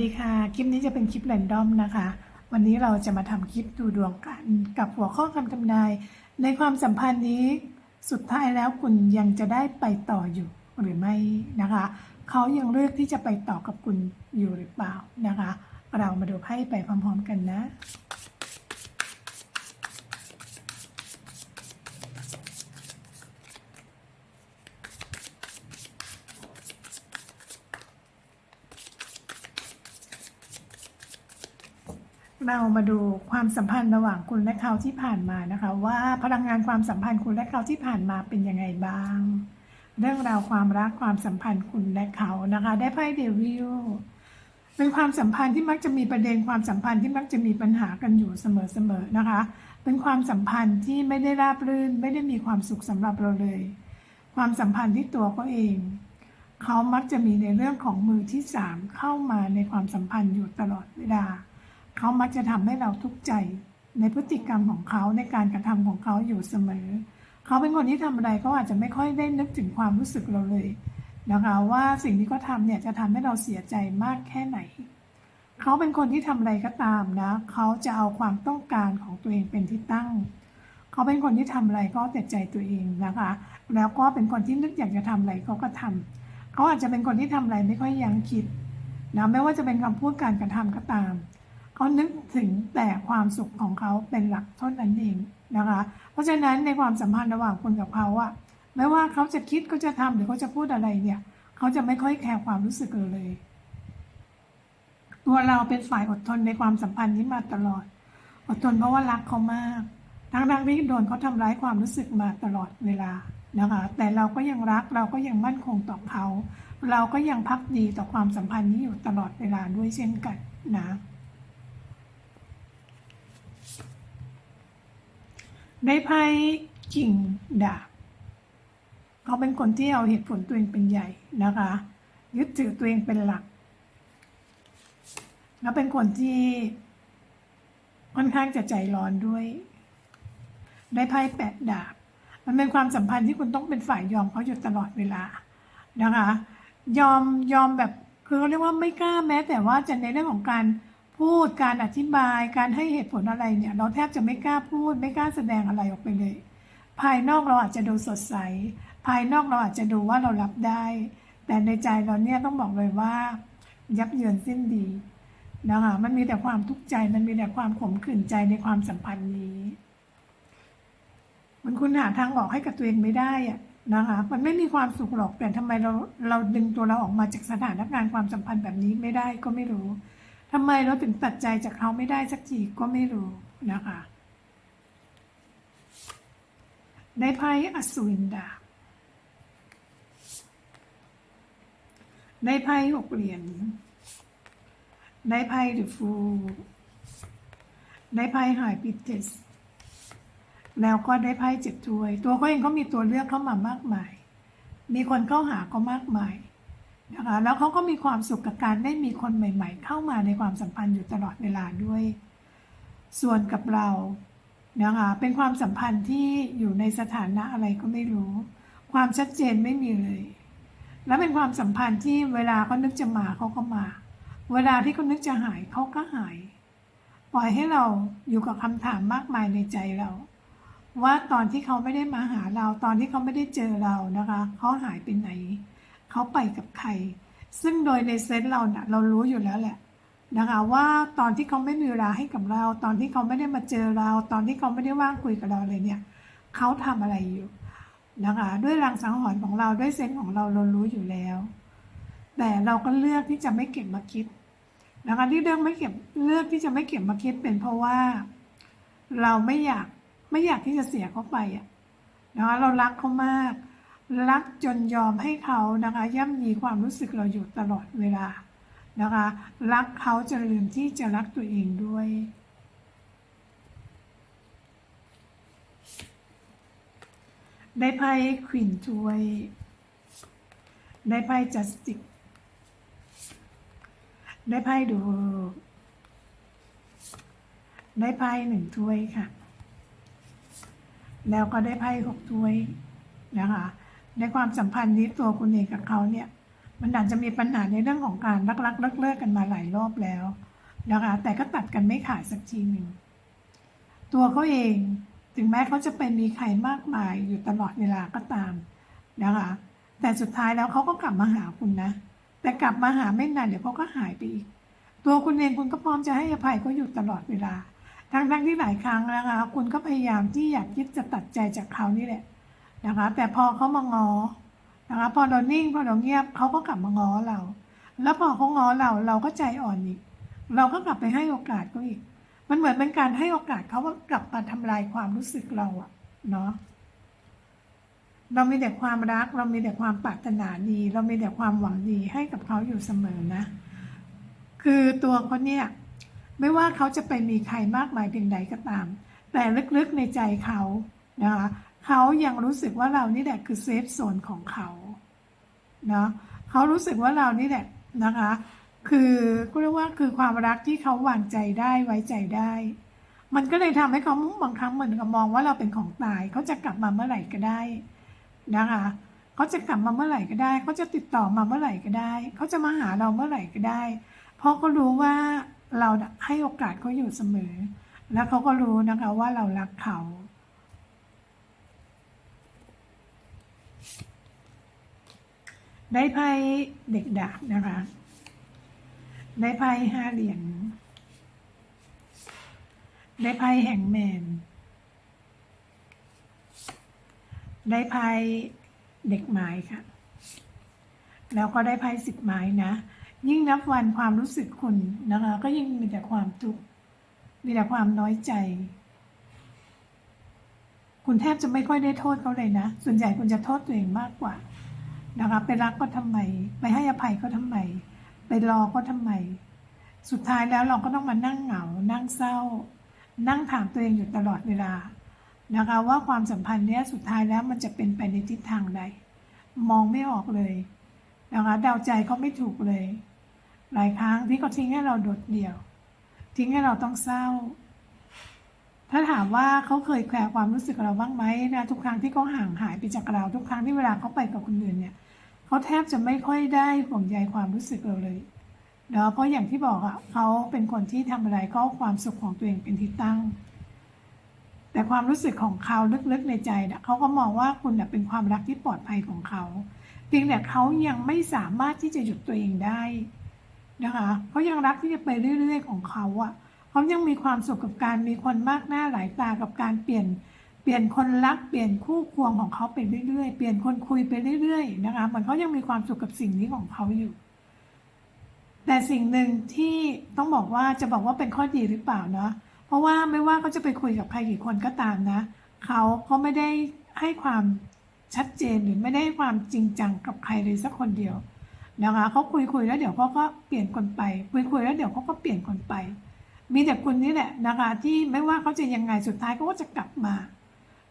ดีค่ะ คลิปนี้จะเป็นคลิปแรนดอมนะคะ วันนี้เราจะมาทำคลิปดูดวงกัน กับหัวข้อคำทำนาย ในความสัมพันธ์นี้ สุดท้ายแล้วคุณยังจะได้ไปต่ออยู่หรือไม่นะคะ เขายังเลือกที่จะไปต่อกับคุณอยู่หรือเปล่านะคะ เรามาดูไพ่ไปพร้อม ๆ กันนะ เรามาดูความสัมพันธ์ระหว่างคุณและเขาที่ผ่านมานะคะ ว่าพลังงานความสัมพันธ์คุณและเขาที่ผ่านมาเป็นยังไงบ้าง เรื่องราวความรักความสัมพันธ์คุณและเขานะคะ ได้ไพ่เดวิลเป็นความสัมพันธ์ที่มักจะมีประเด็นความสัมพันธ์ที่มักจะมีปัญหากันอยู่เสมอๆนะคะ เป็นความสัมพันธ์ที่ไม่ได้ราบรื่น ไม่ได้มีความสุขสำหรับเราเลย ความสัมพันธ์ที่ตัวเขาเองเขามักจะมีในเรื่องของมือที่สามเข้ามาในความสัมพันธ์อยู่ตลอดเวลา เขามักจะทำให้เราทุกข์ใจในพฤติกรรมของเขาในการกระทำของเขาอยู่เสมอ เขาเป็นคนที่ทำอะไรก็อาจจะไม่ค่อยได้นึกถึงความรู้สึกเราเลยนะคะว่าสิ่งที่เขาทำเนี่ยจะทำให้เราเสียใจมากแค่ไหน เขาเป็นคนที่ทำอะไรก็ตามนะ เขาจะเอาความต้องการของตัวเองเป็นที่ตั้ง เขาเป็นคนที่ทำอะไรก็แต่ใจตัวเองนะคะ แล้วก็เป็นคนที่นึกอยากจะทำอะไรเขาก็ทำเขาอาจจะเป็นคนที่ทำอะไรไม่ค่อยยั้งคิดนะไม่ว่าจะเป็นคำพูดการกระทำก็ตาม เขานึกถึงแต่ความสุขของเขาเป็นหลักเท่านั้นเองนะคะ เพราะฉะนั้นในความสัมพันธ์ระหว่างคุณกับเขาอะไม่ว่าเขาจะคิดเขาจะทำหรือเขาจะพูดอะไรเนี่ย เขาจะไม่ค่อยแคร์ความรู้สึกเราเลย ตัวเราเป็นฝ่ายอดทนในความสัมพันธ์นี้มาตลอด อดทนเพราะว่ารักเขามากทั้งๆที่โดนเขาทำร้ายความรู้สึกมาตลอดเวลานะคะ แต่เราก็ยังรักเราก็ยังมั่นคงต่อเขา เราก็ยังพักดีต่อความสัมพันธ์นี้อยู่ตลอดเวลาด้วยเช่นกันนะ ได้ไพ่กิ่งดาบเขาเป็นคนที่เอาเหตุผลตัวเองเป็นใหญ่นะคะ ยึดถือตัวเองเป็นหลัก แล้วเป็นคนที่ค่อนข้างจะใจร้อนด้วย ได้ไพ่แปดดาบ มันเป็นความสัมพันธ์ที่คุณต้องเป็นฝ่ายยอมเขาอยู่ตลอดเวลานะคะ ยอมยอมแบบคือเขาเรียกว่าไม่กล้าแม้ แต่ว่าจะในเรื่องของการ พูดการอธิบายการให้เหตุผลอะไรเนี่ย เราแทบจะไม่กล้าพูด ไม่กล้าแสดงอะไรออกไปเลย ภายนอกเราอาจจะดูสดใส ภายนอกเราอาจจะดูว่าเรารับได้ แต่ในใจเราเนี่ยต้องบอกเลยว่า ยับเยินสิ้นดีนะคะมันมีแต่ความทุกข์ใจมันมีแต่ความขมขื่นใจในความสัมพันธ์นี้ มันคุณหาทางออกให้กับตัวเองไม่ได้อะนะคะมันไม่มีความสุขหรอกแต่ทำไมเราเราดึงตัวเราออกมาจากสถานการณ์ความสัมพันธ์แบบนี้ไม่ได้ก็ไม่รู้ ทำไมเราถึงตัดใจจากเขาไม่ได้สักทีก็ไม่รู้นะคะ ได้ไพ่อสูรินดาได้ไพ่หกเหรียญ ได้ไพ่เดอะฟูได้ไพ่หายปิเทสแล้วก็ได้ไพ่เจ็ดถ้วย ตัวเขาเองก็มีตัวเลือกเข้ามามากมาย มีคนเข้าหาก็มากมาย นะคะแล้วเขาก็มีความสุขกับการได้มีคนใหม่ ๆ เข้ามาในความสัมพันธ์อยู่ตลอดเวลาด้วย ส่วนกับเรานะคะเป็นความสัมพันธ์ที่อยู่ในสถานะอะไรก็ไม่รู้ ความชัดเจนไม่มีเลย และเป็นความสัมพันธ์ที่เวลาเขานึกจะมาเขาก็มา เวลาที่เขานึกจะหายเขาก็หาย ปล่อยให้เราอยู่กับคำถามมากมายในใจเรา ว่าตอนที่เขาไม่ได้มาหาเราตอนที่เขาไม่ได้เจอเรานะคะเขาหายไปไหน เขาไปกับใคร ซึ่งโดยในเซนส์เราเนี่ยเรารู้อยู่แล้วแหละนะคะว่าตอนที่เขาไม่มีเวลาให้กับเรา ตอนที่เขาไม่ได้มาเจอเรา ตอนที่เขาไม่ได้ว่างคุยกับเราเลยเนี่ยเขาทำอะไรอยู่นะคะด้วยรังสังหรณ์ของเราด้วยเซนส์ของเราเรารู้อยู่แล้ว แต่เราก็เลือกที่จะไม่เก็บมาคิดนะคะที่เลือกไม่เก็บเลือกที่จะไม่เก็บมาคิดเป็นเพราะว่า เราไม่อยากไม่อยากที่จะเสียเขาไปอะนะคะเรารักเขามาก รักจนยอมให้เขานะคะย่ำยีความรู้สึกเราอยู่ตลอดเวลานะคะ รักเขาจะลืมที่จะรักตัวเองด้วย ได้ไพ่ควินถ้วย ได้ไพ่จัสติก ได้ไพ่ดู ได้ไพ่หนึ่งถ้วยค่ะ แล้วก็ได้ไพ่หกถ้วยนะคะ ในความสัมพันธ์นี้ตัวคุณเองกับเขาเนี่ย มันอาจจะมีปัญหาในเรื่องของการรักรักเลิกเลิกกันมาหลายรอบแล้วนะคะแต่ก็ตัดกันไม่ขาดสักทีหนึ่งตัวเขาเองถึงแม้เขาจะเป็นมีใครมากมายอยู่ตลอดเวลาก็ตามนะคะแต่สุดท้ายแล้วเขาก็กลับมาหาคุณนะ แต่กลับมาหาไม่นานเดี๋ยวเขาก็หายไปอีก ตัวคุณเองคุณก็พร้อมจะให้อภัยเขาอยู่ตลอดเวลาทั้งทั้งๆที่หลายครั้งนะคะคุณก็พยายามที่อยากคิดจะตัดใจจากเขานี่แหละ นะคะแต่พอเขามางอนะคะพอเรานิ่งพอเราเงียบเขาก็กลับมางอเรา แล้วพอเขางอเราเราก็ใจอ่อนอีก เราก็กลับไปให้โอกาสเขาอีก มันเหมือนเป็นการให้โอกาสเขาว่ากลับมาทำลายความรู้สึกเราอะเนาะเรามีแต่ความรัก เรามีแต่ความปรารถนาดี เรามีแต่ความหวังดีให้กับเขาอยู่เสมอนะ คือตัวเขาเนี่ยไม่ว่าเขาจะไปมีใครมากมายเพียงใดก็ตาม แต่ลึกๆในใจเขานะคะ เขายังรู้สึกว่าเรานี่แหละคือเซฟโซนของเขาเนาะเขารู้สึกว่าเรานี่แหละนะคะ คือก็เรียกว่าคือความรักที่เขาวางใจได้ไว้ใจได้ มันก็เลยทำให้เขาบางครั้งเหมือนกับมองว่าเราเป็นของตายเขาจะกลับมาเมื่อไหร่ก็ได้นะคะเขาจะกลับมาเมื่อไหร่ก็ได้เขาจะติดต่อมาเมื่อไหร่ก็ได้เขาจะมาหาเราเมื่อไหร่ก็ได้ เพราะเขารู้ว่าเราให้โอกาสเขาอยู่เสมอ แล้วเขาก็รู้นะคะว่าเรารักเขา ได้ไพ่เด็กดาบนะคะ ได้ไพ่ห้าเหรียญ ได้ไพ่แห่งแมน ได้ไพ่เด็กไม้ค่ะ แล้วก็ได้ไพ่สิบไม้นะ ยิ่งนับวันความรู้สึกคุณนะคะ ก็ยิ่งมีแต่ความทุกข์ มีแต่ความน้อยใจ คุณแทบจะไม่ค่อยได้โทษเขาเลยนะ ส่วนใหญ่คุณจะโทษตัวเองมากกว่า นะคะไปรักก็ทำไม ไปให้อภัยก็ทำไม ไปรอก็ทำไม สุดท้ายแล้วเราก็ต้องมานั่งเหงา นั่งเศร้า นั่งถามตัวเองอยู่ตลอดเวลานะคะว่าความสัมพันธ์เนี้ยสุดท้ายแล้วมันจะเป็นไปในทิศทางใด มองไม่ออกเลยนะคะเดาใจเขาไม่ถูกเลย หลายครั้งที่เขาทิ้งให้เราโดดเดี่ยว ทิ้งให้เราต้องเศร้า ถ้าถามว่าเขาเคยแคร์ความรู้สึกเราบ้างไหมนะทุกครั้งที่เขาห่างหายไปจากเรา ทุกครั้งที่เวลาเขาไปกับคนอื่นเนี่ย เขาแทบจะไม่ค่อยได้ห่วงใยความรู้สึกเราเลยเนาะเพราะอย่างที่บอกอะเขาเป็นคนที่ทำอะไรก็ความสุขของตัวเองเป็นที่ตั้ง แต่ความรู้สึกของเขาลึกๆในใจนะเขาก็มองว่าคุณน่ะเป็นความรักที่ปลอดภัยของเขาเพียงแต่เขายังไม่สามารถที่จะหยุดตัวเองได้นะคะเขายังรักที่จะไปเรื่อย ๆ ของเขาอะเขายังมีความสุขกับการมีคนมากหน้าหลายตากับการเปลี่ยน เปลี่ยนคนรักเปลี่ยนคู่ควงของเขาไปเรื่อยๆ เปลี่ยนคนคุยไปเรื่อยๆนะคะเหมือนเขายังมีความสุขกับสิ่งนี้ของเขาอยู่ แต่สิ่งหนึ่งที่ต้องบอกว่าจะบอกว่าเป็นข้อดีหรือเปล่าเนาะเพราะว่าไม่ว่าเขาจะไปคุยกับใครกี่คนก็ตามนะเขาก็ไม่ได้ให้ความชัดเจนหรือไม่ได้ความจริงจังกับใครเลยสักคนเดียวนะคะเขาคุยคุยแล้วเดี๋ยวเขาก็เปลี่ยนคนไป คุยคุยแล้วเดี๋ยวเขาก็เปลี่ยนคนไป มีแต่คุณนี่แหละนะคะที่ไม่ว่าเขาจะยังไงสุดท้ายเขาก็จะกลับมา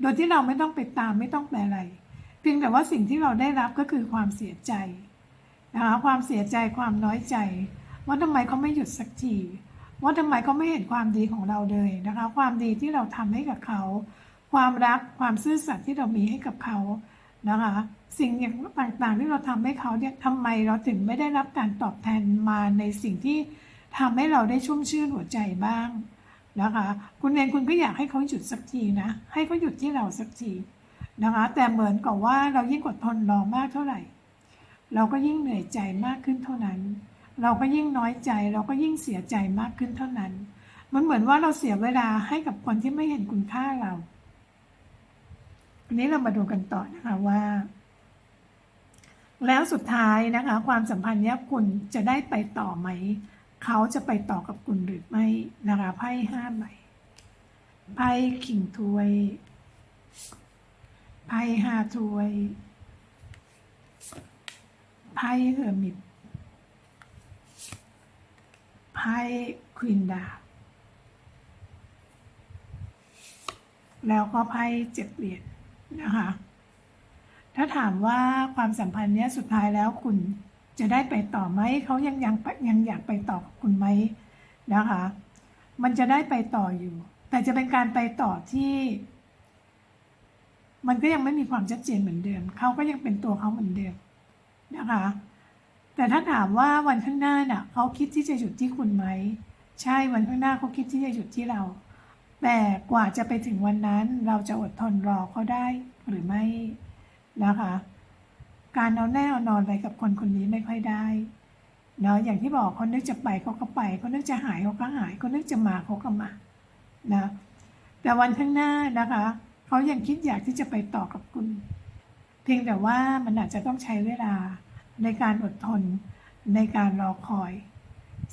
โดยที่เราไม่ต้องไปตามไม่ต้องแปลอะไร เพียงแต่ว่าสิ่งที่เราได้รับก็คือความเสียใจนะคะความเสียใจความน้อยใจ ว่าทำไมเขาไม่หยุดสักทีว่าทำไมเขาไม่เห็นความดีของเราเลยนะคะ ความดีที่เราทำให้กับเขา ความรักความซื่อสัตย์ที่เรามีให้กับเขานะคะ สิ่งอย่างต่างๆที่เราทำให้เขาเนี่ยทำไมเราถึงไม่ได้รับการตอบแทนมาในสิ่งที่ทำให้เราได้ชุ่มชื่นหัวใจบ้าง นะคะ คุณเองคุณก็อยากให้เขาหยุดสักทีนะ ให้เขาหยุดที่เราสักทีนะคะ แต่เหมือนกับว่าเรายิ่งอดทนรอมากเท่าไหร่ เราก็ยิ่งเหนื่อยใจมากขึ้นเท่านั้น เราก็ยิ่งน้อยใจ เราก็ยิ่งเสียใจมากขึ้นเท่านั้น มันเหมือนว่าเราเสียเวลาให้กับคนที่ไม่เห็นคุณค่าเราอันนี้เรามาดูกันต่อนะคะว่า แล้วสุดท้ายนะคะ ความสัมพันธ์เนี้ยคุณจะได้ไปต่อไหม เขาจะไปต่อกับคุณหรือไม่นะคะไพ่ห้าใบไพ่ขิงถ้วยไพ่ห้าถ้วยไพ่เฮอร์มิตไพ่ควีนดาบแล้วก็ไพ่เจ็ดเหรียญนะคะ ถ้าถามว่าความสัมพันธ์เนี้ยสุดท้ายแล้วคุณ จะได้ไปต่อไหมเขายังยังยังอยากไปต่อคุณไหมนะคะ มันจะได้ไปต่ออยู่ แต่จะเป็นการไปต่อที่ มันก็ยังไม่มีความชัดเจนเหมือนเดิมเขาก็ยังเป็นตัวเขาเหมือนเดิมนะคะ แต่ถ้าถามว่าวันข้างหน้าน่ะเขาคิดที่จะหยุดที่คุณไหมใช่วันข้างหน้าเขาคิดที่จะหยุดที่เรา แต่กว่าจะไปถึงวันนั้นเราจะอดทนรอเขาได้หรือไม่นะคะ การเอาแน่เอานอนไปกับคนคนนี้ไม่ค่อยได้เนาะอย่างที่บอกเขานึกจะไปเขาก็ไปเขานึกจะหายเขาก็หายเขานึกจะมาเขาก็มานะแต่วันข้างหน้านะคะเขายังคิดอยากที่จะไปต่อกับคุณ เพียงแต่ว่ามันอาจจะต้องใช้เวลาในการอดทนในการรอคอย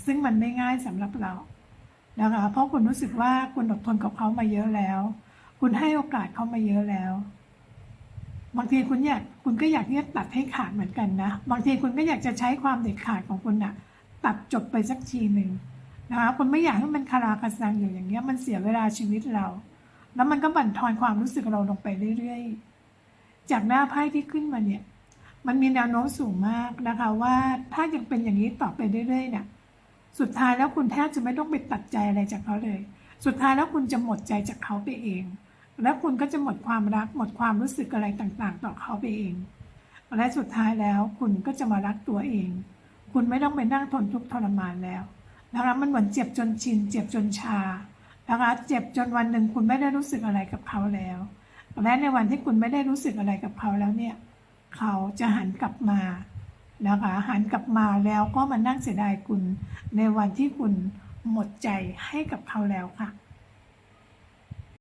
ซึ่งมันไม่ง่ายสำหรับเรานะคะเพราะคุณรู้สึกว่าคุณอดทนกับเขามาเยอะแล้ว คุณให้โอกาสเขามาเยอะแล้ว บางทีคุณอยากคุณก็อยากที่จะตัดให้ขาดเหมือนกันนะ บางทีคุณก็อยากจะใช้ความเด็ดขาดของคุณนะตัดจบไปสักทีหนึ่งนะคะคุณไม่อยากให้มันคาราคาซังอยู่อย่างเงี้ยมันเสียเวลาชีวิตเรา แล้วมันก็บั่นทอนความรู้สึกเราลงไปเรื่อยๆ จากหน้าไพ่ที่ขึ้นมาเนี่ย มันมีแนวโน้มสูงมากนะคะว่าถ้ายังเป็นอย่างนี้ต่อไปเรื่อยๆเนี่ยสุดท้ายแล้วคุณแทบจะไม่ต้องไปตัดใจอะไรจากเขาเลย สุดท้ายแล้วคุณจะหมดใจจากเขาไปเอง แล้วคุณก็จะหมดความรักหมดความรู้สึกอะไรต่างๆ ต่อเขาไปเอง และสุดท้ายแล้วคุณก็จะมารักตัวเอง คุณไม่ต้องไปนั่งทนทุกข์ทรมานแล้วนะคะมันเหมือนเจ็บจนชิน เจ็บจนชานะคะเจ็บจนวันหนึ่งคุณไม่ได้รู้สึกอะไรกับเขาแล้ว และในวันที่คุณไม่ได้รู้สึกอะไรกับเขาแล้วเนี่ย เขาจะหันกลับมานะคะหันกลับมาแล้วก็มานั่งเสียดายคุณในวันที่คุณหมดใจให้กับเขาแล้วค่ะ